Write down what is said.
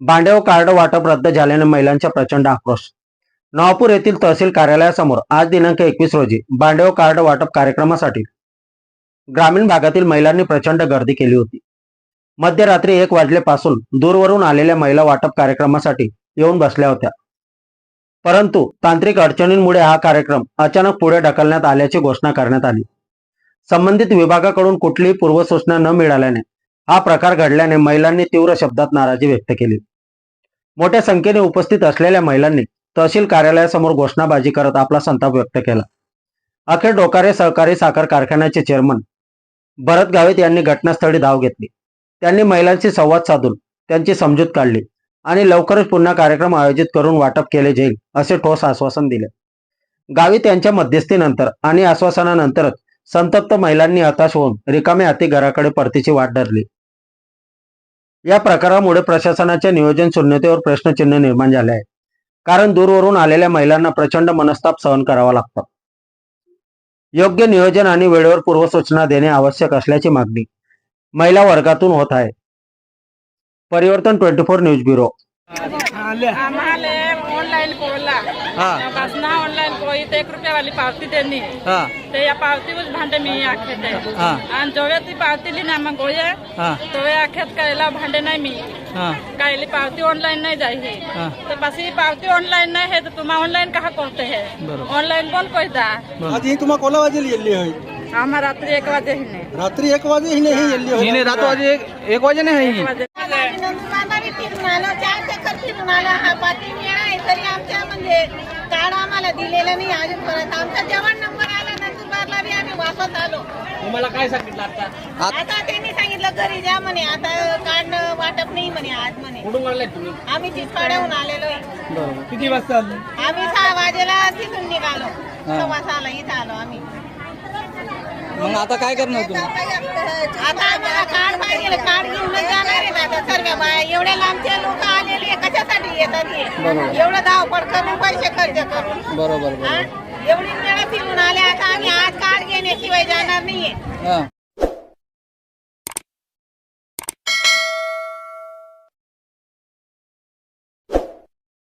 भांडेव card वाटप रद्द झाल्याने महिलांचा प्रचंड आक्रोश. नवापूर येथील तहसील कार्यालयासमोर आज दिनांक एकवीस रोजी भांडेव कार्ड वाटप कार्यक्रमासाठी ग्रामीण भागातील महिलांनी प्रचंड गर्दी केली होती. मध्यरात्री एक वाजलेपासून दूरवरून आलेल्या महिला वाटप कार्यक्रमासाठी येऊन बसल्या होत्या. परंतु तांत्रिक अडचणींमुळे हा कार्यक्रम अचानक पुढे ढकलण्यात आल्याची घोषणा करण्यात आली. संबंधित विभागाकडून कुठलीही पूर्वसूचना न मिळाल्याने हा प्रकार घडल्याने महिलांनी तीव्र शब्दात नाराजी व्यक्त केली. मोठ्या संख्येने उपस्थित असलेल्या महिलांनी तहसील कार्यालयासमोर घोषणाबाजी करत आपला संताप व्यक्त केला. अखेर डोकारे सहकारी साखर कारखान्याचे चेअरमन भरत गावित यांनी घटनास्थळी धाव घेतली. त्यांनी महिलांशी संवाद साधून त्यांची समजूत काढली आणि लवकरच पुन्हा कार्यक्रम आयोजित करून वाटप केले जाईल असे ठोस आश्वासन दिले. गावित यांच्या मध्यस्थीनंतर आणि आश्वासनानंतरच संतप्त महिलांनी हताश होऊन रिकामे हाती घराकडे परतीची वाट धरली. या प्रकारामुळे प्रशासनाच्या नियोजन शून्यतेवर प्रश्नचिन्ह निर्माण झाले आहे. कारण दूरवरून आलेल्या महिलांना प्रचंड मनस्ताप सहन करावा लागतो. योग्य नियोजन आणि वेळेवर पूर्वसूचना देणे आवश्यक असल्याची मागणी महिला वर्गातून होत आहे. Parivartan twenty four news bureau. आम्हाला ऑनलाईन कोला हा. बसना ऑनलाईन कोई ते एक रुपयावाली पावती त्यांनी. हा. ते या पावतीवर भांडे मी आखेत आहे. हा. आणि जेव्हा ती पावती लिहिली ना मग गोये हा. तेव्हा आखेत कायला भांडे नाही मी. हा. कायली पावती ऑनलाईन नाही जाई तर बस ही पावती ऑनलाईन नाही है तो तुम्हा ऑनलाईन कहा करते है? बरोबर. ऑनलाईन कोण कोयता ही तुम्हाला कोला वाजेल येल्ली होय आम्हा रात्री एक वाजे हिने रात्री एक वाजे ही नाही येल्ली होय हिने रात वाजे एक एक वाजे नाही एक वाजे. नंदुरबारला फिरून आलो चार चक्कर फिरून आलो हा आहे तरी आमच्या म्हणजे कार्ड आम्हाला दिलेलं नाही अजूनपर्यंत आमचा जेवण नंबर आला नंदुरबारला बी आम्ही वापस आलो तुम्हाला काय सांगितलं आता? आता त्यांनी सांगितलं घरी जा म्हणे आता कार्ड वाटप नाही म्हणे आज म्हणे. कुठून आले तुम्ही? आम्ही चिचपाड्याहून आलेलो आहे. बरोबर किती वाजता आले? आम्ही सहा वाजेला तिथून निघालो. सव्वा सहाला इथं आलो आम्ही. मग आता काय करणार तुम्ही आता आम्हाला कार्ड पाहिजे कार्ड घेऊनच जाणार आहे ना आता सर्व बाया. एवढ्या लांबचे लोक आलेले आहे, कशासाठी येतात हे? बरोबर. एवढं धावपळ करून पैसे खर्च करून. बरोबर हा? एवढी वेळा फिरून आले आता आम्ही आज कार्ड घेण्याशिवाय जाणार नाहीये. हा.